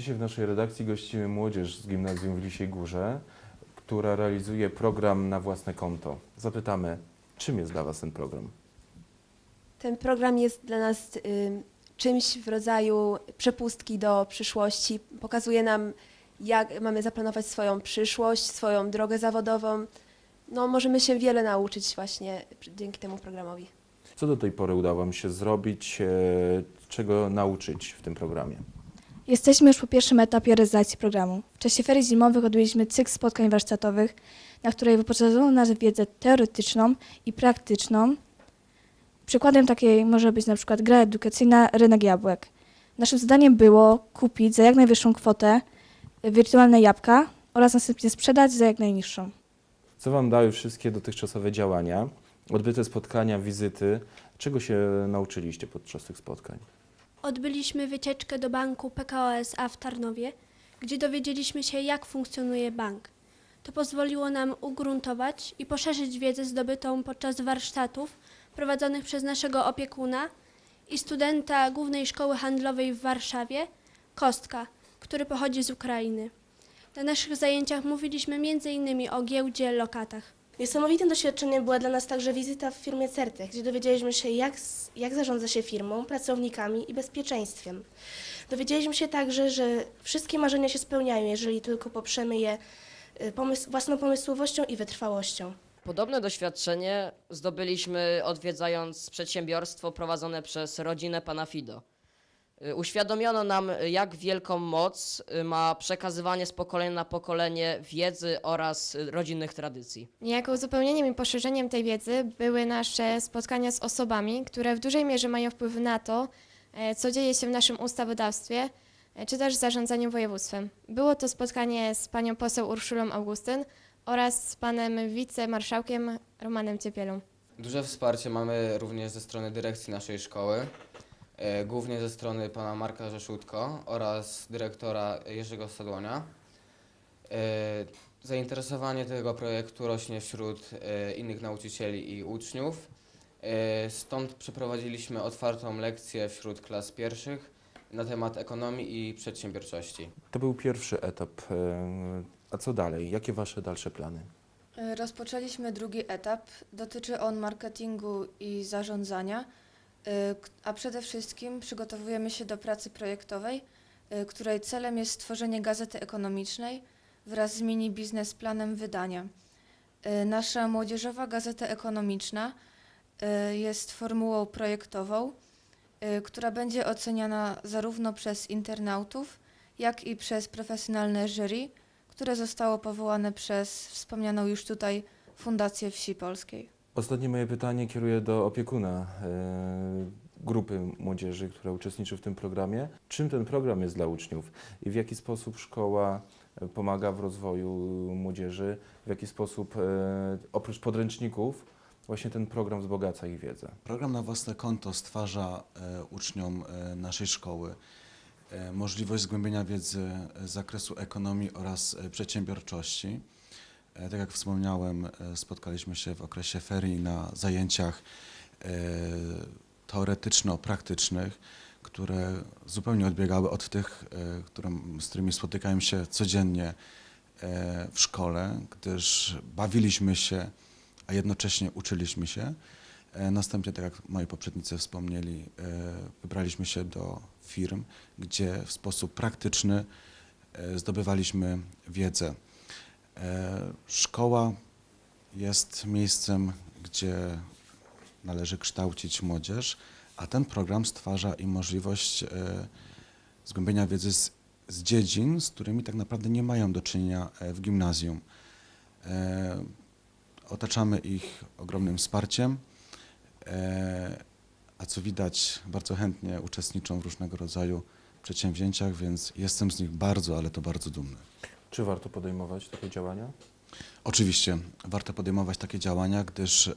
Dzisiaj w naszej redakcji gościmy młodzież z gimnazjum w Lisiej Górze, która realizuje program na własne konto. Zapytamy, czym jest dla Was ten program? Ten program jest dla nas y, czymś w rodzaju przepustki do przyszłości. Pokazuje nam, jak mamy zaplanować swoją przyszłość, swoją drogę zawodową. No, możemy się wiele nauczyć właśnie dzięki temu programowi. Co do tej pory udało Wam się zrobić, e, czego nauczyć w tym programie? Jesteśmy już po pierwszym etapie realizacji programu. W czasie ferii zimowych odbyliśmy cykl spotkań warsztatowych, na której wyposażono nas w wiedzę teoretyczną i praktyczną. Przykładem takiej może być na przykład gra edukacyjna Rynek Jabłek. Naszym zadaniem było kupić za jak najwyższą kwotę wirtualne jabłka oraz następnie sprzedać za jak najniższą. Co Wam dały wszystkie dotychczasowe działania, odbyte spotkania, wizyty? Czego się nauczyliście podczas tych spotkań? Odbyliśmy wycieczkę do banku PKO SA w Tarnowie, gdzie dowiedzieliśmy się, jak funkcjonuje bank. To pozwoliło nam ugruntować i poszerzyć wiedzę zdobytą podczas warsztatów prowadzonych przez naszego opiekuna i studenta Głównej Szkoły Handlowej w Warszawie, Kostka, który pochodzi z Ukrainy. Na naszych zajęciach mówiliśmy m.in. o giełdzie, lokatach. Niesamowitym doświadczeniem była dla nas także wizyta w firmie Certech, gdzie dowiedzieliśmy się, jak, jak zarządza się firmą, pracownikami i bezpieczeństwem. Dowiedzieliśmy się także, że wszystkie marzenia się spełniają, jeżeli tylko poprzemy je y, własną pomysłowością i wytrwałością. Podobne doświadczenie zdobyliśmy odwiedzając przedsiębiorstwo prowadzone przez rodzinę pana Fido. Y, Uświadomiono nam, jak wielką moc y, ma przekazywanie z pokolenia na pokolenie wiedzy oraz y, rodzinnych tradycji. Niejako uzupełnieniem i poszerzeniem tej wiedzy były nasze spotkania z osobami, które w dużej mierze mają wpływ na to, e, co dzieje się w naszym ustawodawstwie, e, czy też zarządzaniu województwem. Było to spotkanie z panią poseł Urszulą Augustyn oraz z panem wicemarszałkiem Romanem Ciepielą. Duże wsparcie mamy również ze strony dyrekcji naszej szkoły, głównie ze strony pana Marka Rzeszutko oraz dyrektora Jerzego Sadłonia. E, Zainteresowanie tego projektu rośnie wśród e, innych nauczycieli i uczniów. E, Stąd przeprowadziliśmy otwartą lekcję wśród klas pierwszych na temat ekonomii i przedsiębiorczości. To był pierwszy etap. e, A co dalej? Jakie Wasze dalsze plany? Rozpoczęliśmy drugi etap. Dotyczy on marketingu i zarządzania, a przede wszystkim przygotowujemy się do pracy projektowej, y, której celem jest stworzenie gazety ekonomicznej wraz z mini biznesplanem wydania. Y, Nasza młodzieżowa gazeta ekonomiczna y, jest formułą projektową, y, która będzie oceniana zarówno przez internautów, jak i przez profesjonalne jury, które zostało powołane przez wspomnianą już tutaj Fundację Wsi Polskiej. Ostatnie moje pytanie kieruję do opiekuna e, grupy młodzieży, która uczestniczy w tym programie. Czym ten program jest dla uczniów i w jaki sposób szkoła e, pomaga w rozwoju młodzieży, w jaki sposób e, oprócz podręczników właśnie ten program wzbogaca ich wiedzę? Program na własne konto stwarza uczniom naszej szkoły możliwość zgłębienia wiedzy z zakresu ekonomii oraz przedsiębiorczości. E, tak jak wspomniałem, e, spotkaliśmy się w okresie ferii na zajęciach e, teoretyczno-praktycznych, które zupełnie odbiegały od tych, z którymi spotykają się codziennie w szkole, gdyż bawiliśmy się, a jednocześnie uczyliśmy się. Następnie, tak jak moi poprzednicy wspomnieli, wybraliśmy się do firm, gdzie w sposób praktyczny zdobywaliśmy wiedzę. E, Szkoła jest miejscem, gdzie należy kształcić młodzież, a ten program stwarza im możliwość e, zgłębienia wiedzy z, z dziedzin, z którymi tak naprawdę nie mają do czynienia e, w gimnazjum. Otaczamy ich ogromnym wsparciem, a co widać, bardzo chętnie uczestniczą w różnego rodzaju przedsięwzięciach, więc jestem z nich bardzo, ale to bardzo dumny. Czy warto podejmować takie działania? Oczywiście warto podejmować takie działania, gdyż e,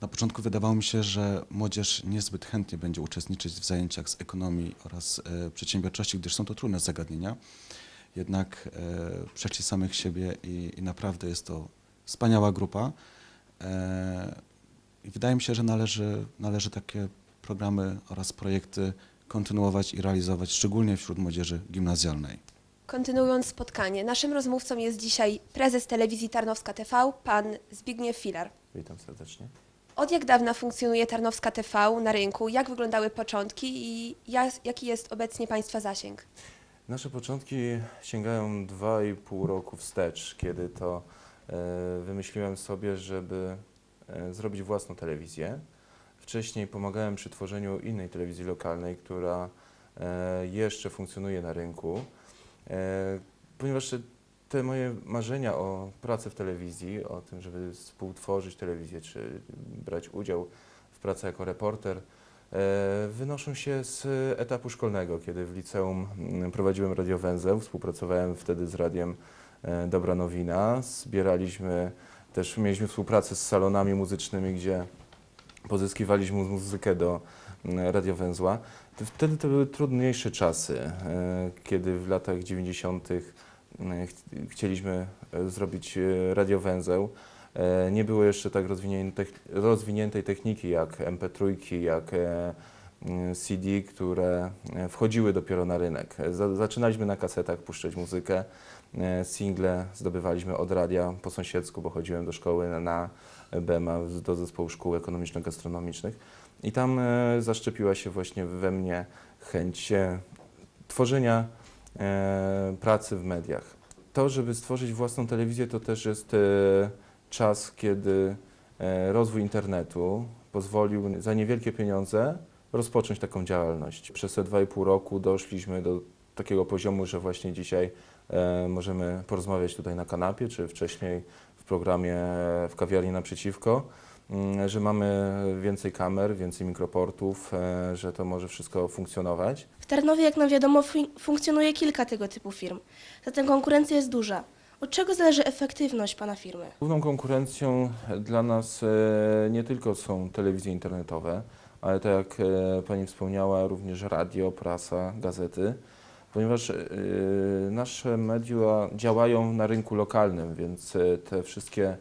na początku wydawało mi się, że młodzież niezbyt chętnie będzie uczestniczyć w zajęciach z ekonomii oraz e, przedsiębiorczości, gdyż są to trudne zagadnienia. Jednak przeszli samych siebie i, i naprawdę jest to wspaniała grupa. Wydaje mi się, że należy, należy takie programy oraz projekty kontynuować i realizować, szczególnie wśród młodzieży gimnazjalnej. Kontynuując spotkanie, naszym rozmówcą jest dzisiaj prezes telewizji Tarnowska TV, pan Zbigniew Filar. Witam serdecznie. Od jak dawna funkcjonuje Tarnowska TV na rynku? Jak wyglądały początki i jak, jaki jest obecnie Państwa zasięg? Nasze początki sięgają 2,5 roku wstecz, kiedy to e, wymyśliłem sobie, żeby e, zrobić własną telewizję. Wcześniej pomagałem przy tworzeniu innej telewizji lokalnej, która e, jeszcze funkcjonuje na rynku. E, ponieważ te moje marzenia o pracy w telewizji, o tym, żeby współtworzyć telewizję, czy brać udział w pracy jako reporter, e, wynoszą się z etapu szkolnego, kiedy w liceum mm, prowadziłem radiowęzeł, współpracowałem wtedy z radiem e, Dobra Nowina, zbieraliśmy też, mieliśmy współpracę z salonami muzycznymi, gdzie pozyskiwaliśmy muzykę do radiowęzła. To Wtedy to były trudniejsze czasy, e, kiedy w latach 90. e, ch- chcieliśmy e, zrobić e, radiowęzeł. E, Nie było jeszcze tak rozwiniętej, techniki jak MP3, jak e, CD, które e, wchodziły dopiero na rynek. E, za- Zaczynaliśmy na kasetach puszczać muzykę, e, single zdobywaliśmy od radia po sąsiedzku, bo chodziłem do szkoły na BEMA, do zespołu szkół ekonomiczno-gastronomicznych. I tam e, zaszczepiła się właśnie we mnie chęć e, tworzenia e, pracy w mediach. To, żeby stworzyć własną telewizję, to też jest czas, kiedy rozwój internetu pozwolił za niewielkie pieniądze rozpocząć taką działalność. Przez te dwa i pół roku doszliśmy do takiego poziomu, że właśnie dzisiaj możemy porozmawiać tutaj na kanapie, czy wcześniej w programie w kawiarni naprzeciwko, że mamy więcej kamer, więcej mikroportów, e, że to może wszystko funkcjonować. W Tarnowie, jak nam wiadomo, fun- funkcjonuje kilka tego typu firm. Zatem konkurencja jest duża. Od czego zależy efektywność Pana firmy? Główną konkurencją dla nas e, nie tylko są telewizje internetowe, ale tak jak e, Pani wspomniała, również radio, prasa, gazety, ponieważ nasze media działają na rynku lokalnym, więc te wszystkie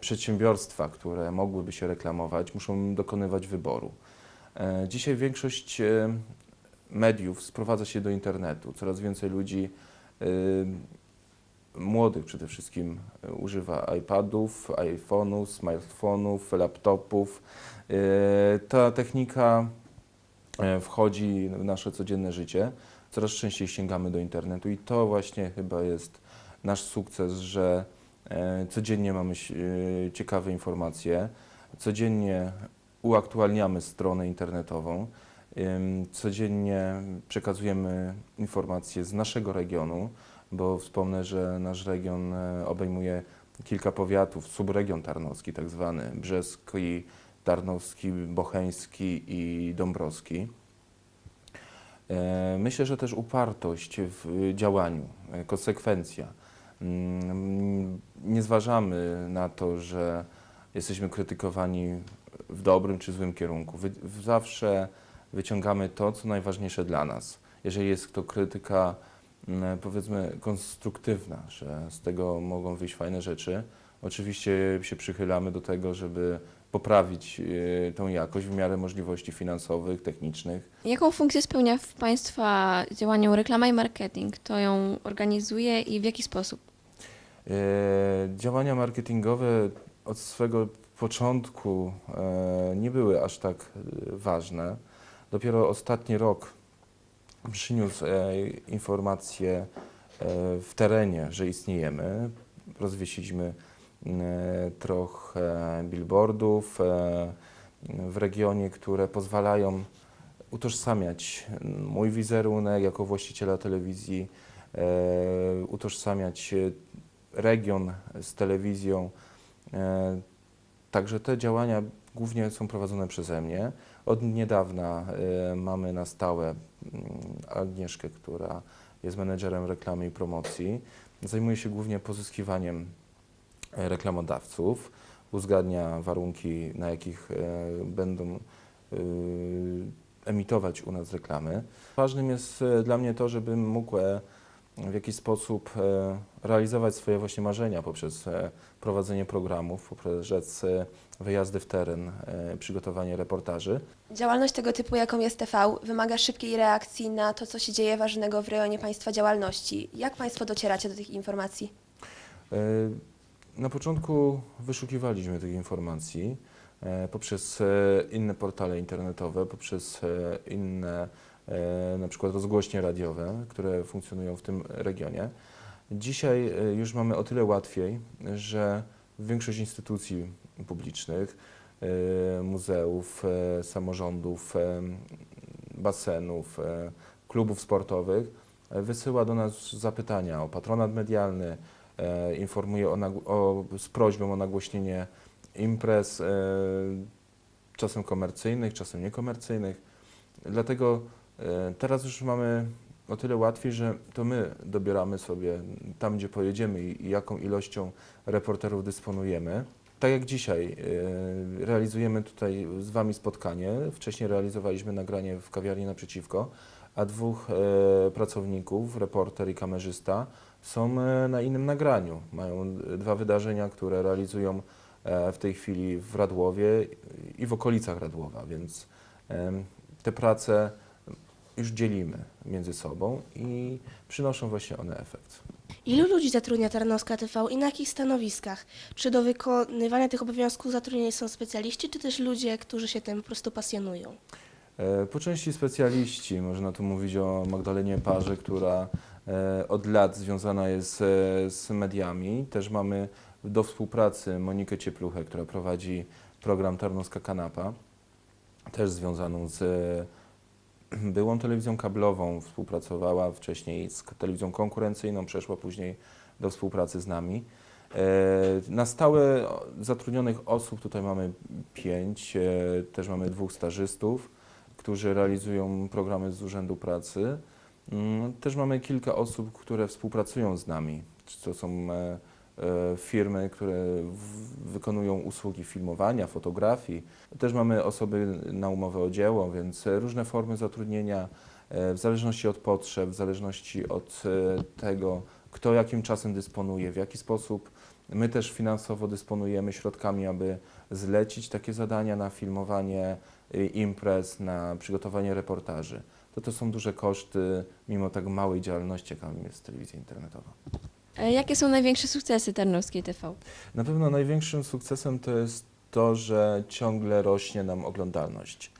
przedsiębiorstwa, które mogłyby się reklamować, muszą dokonywać wyboru. E, Dzisiaj większość e, mediów sprowadza się do internetu. Coraz więcej ludzi e, młodych przede wszystkim e, używa iPadów, iPhone'ów, smartfonów, laptopów. E, Ta technika e, wchodzi w nasze codzienne życie. Coraz częściej sięgamy do internetu i to właśnie chyba jest nasz sukces, że e, codziennie mamy e, ciekawe informacje, codziennie uaktualniamy stronę internetową, codziennie przekazujemy informacje z naszego regionu, bo wspomnę, że nasz region e, obejmuje kilka powiatów, subregion tarnowski tak zwany, brzeski, tarnowski, bocheński i dąbrowski. E, Myślę, że też upartość w działaniu, e, konsekwencja. Mm, Nie zważamy na to, że jesteśmy krytykowani w dobrym czy złym kierunku. Wy, zawsze wyciągamy to, co najważniejsze dla nas. Jeżeli jest to krytyka, mm, powiedzmy, konstruktywna, że z tego mogą wyjść fajne rzeczy, oczywiście się przychylamy do tego, żeby poprawić e, tą jakość w miarę możliwości finansowych, technicznych. Jaką funkcję spełnia w Państwa działaniu reklama i marketing? Kto ją organizuje i w jaki sposób? E, Działania marketingowe od swego początku e, nie były aż tak e, ważne. Dopiero ostatni rok przyniósł informacje w terenie, że istniejemy. Rozwiesiliśmy trochę billboardów w regionie, które pozwalają utożsamiać mój wizerunek jako właściciela telewizji, utożsamiać region z telewizją. E, Także te działania głównie są prowadzone przeze mnie. Od niedawna e, mamy na stałe mm, Agnieszkę, która jest menedżerem reklamy i promocji. Zajmuje się głównie pozyskiwaniem e, reklamodawców, uzgadnia warunki, na jakich będą emitować u nas reklamy. Ważnym jest dla mnie to, żebym mógł w jaki sposób e, realizować swoje właśnie marzenia poprzez e, prowadzenie programów, poprzez e, wyjazdy w teren, przygotowanie reportaży. Działalność tego typu, jaką jest TV, wymaga szybkiej reakcji na to, co się dzieje ważnego w rejonie Państwa działalności. Jak Państwo docieracie do tych informacji? Na początku wyszukiwaliśmy tych informacji poprzez inne portale internetowe, poprzez inne na przykład rozgłośnie radiowe, które funkcjonują w tym regionie. Dzisiaj e, już mamy o tyle łatwiej, że większość instytucji publicznych, e, muzeów, e, samorządów, e, basenów, e, klubów sportowych e, wysyła do nas zapytania o patronat medialny, e, informuje o, o, z prośbą o nagłośnienie imprez, e, czasem komercyjnych, czasem niekomercyjnych. Dlatego e, teraz już mamy o tyle łatwiej, że to my dobieramy sobie tam, gdzie pojedziemy i, jaką ilością reporterów dysponujemy. Tak jak dzisiaj e, realizujemy tutaj z Wami spotkanie, wcześniej realizowaliśmy nagranie w kawiarni naprzeciwko, a dwóch e, pracowników, reporter i kamerzysta, są e, na innym nagraniu. Mają e, dwa wydarzenia, które realizują e, w tej chwili w Radłowie i w okolicach Radłowa, więc te prace już dzielimy między sobą i przynoszą właśnie one efekt. Ilu ludzi zatrudnia Tarnowska TV i na jakich stanowiskach? Czy do wykonywania tych obowiązków zatrudnieni są specjaliści, czy też ludzie, którzy się tym po prostu pasjonują? E, Po części specjaliści, można tu mówić o Magdalenie Parze, która e, od lat związana jest e, z mediami. Też mamy do współpracy Monikę Ciepluchę, która prowadzi program Tarnowska Kanapa, też związaną z e, byłą telewizją kablową, współpracowała wcześniej z telewizją konkurencyjną, przeszła później do współpracy z nami. E, Na stałe zatrudnionych osób tutaj mamy pięć, e, też mamy dwóch stażystów, którzy realizują programy z Urzędu Pracy. Mm, Też mamy kilka osób, które współpracują z nami. To są e, firmy, które wykonują usługi filmowania, fotografii. Też mamy osoby na umowę o dzieło, więc e, różne formy zatrudnienia e, w zależności od potrzeb, w zależności od e, tego, kto jakim czasem dysponuje, w jaki sposób my też finansowo dysponujemy środkami, aby zlecić takie zadania na filmowanie imprez, na przygotowanie reportaży. To to są duże koszty, mimo tak małej działalności, jaką jest telewizja internetowa. E, Jakie są największe sukcesy Tarnowskiej TV? Na pewno największym sukcesem to jest to, że ciągle rośnie nam oglądalność,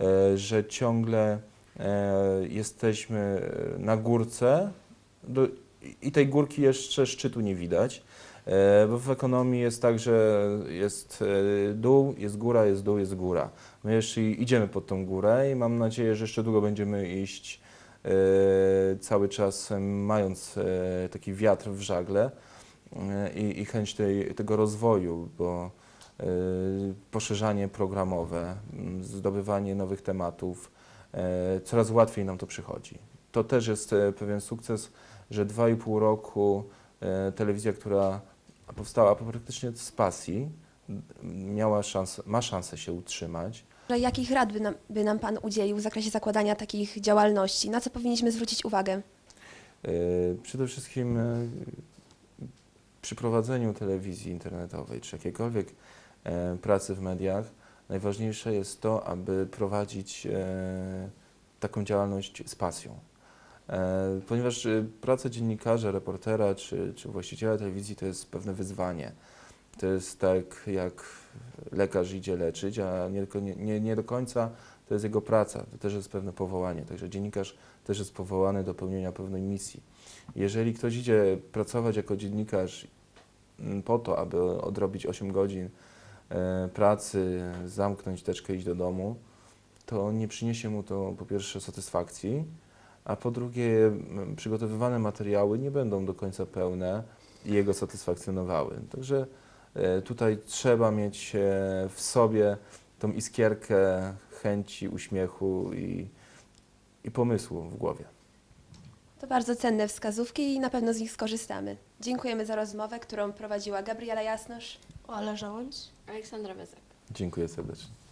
e, że ciągle e, jesteśmy na górce i tej górki jeszcze szczytu nie widać, bo w ekonomii jest tak, że jest dół, jest góra, jest dół, jest góra. My jeszcze idziemy pod tą górę i mam nadzieję, że jeszcze długo będziemy iść cały czas e, mając e, taki wiatr w żagle e, i, i chęć tej, tego rozwoju, bo e, poszerzanie programowe, zdobywanie nowych tematów, e, coraz łatwiej nam to przychodzi. To też jest e, pewien sukces, że dwa i pół roku e, telewizja, która powstała praktycznie z pasji, miała szansę, ma szansę się utrzymać. Że Jakich rad by nam, by nam Pan udzielił w zakresie zakładania takich działalności? Na co powinniśmy zwrócić uwagę? E, Przede wszystkim e, przy prowadzeniu telewizji internetowej czy jakiejkolwiek e, pracy w mediach najważniejsze jest to, aby prowadzić taką działalność z pasją. Ponieważ praca dziennikarza, reportera czy, czy właściciela telewizji to jest pewne wyzwanie. To jest tak, jak lekarz idzie leczyć, a nie, nie, nie, do końca to jest jego praca, to też jest pewne powołanie. Także dziennikarz też jest powołany do pełnienia pewnej misji. Jeżeli ktoś idzie pracować jako dziennikarz po to, aby odrobić 8 godzin e, pracy, zamknąć teczkę, iść do domu, to nie przyniesie mu to po pierwsze satysfakcji, a po drugie przygotowywane materiały nie będą do końca pełne i jego satysfakcjonowały. Także tutaj trzeba mieć e, w sobie tą iskierkę chęci, uśmiechu i, i pomysłu w głowie. To bardzo cenne wskazówki i na pewno z nich skorzystamy. Dziękujemy za rozmowę, którą prowadziła Gabriela Jasnosz. O, ale żołądź? Aleksandra Wezak. Dziękuję serdecznie.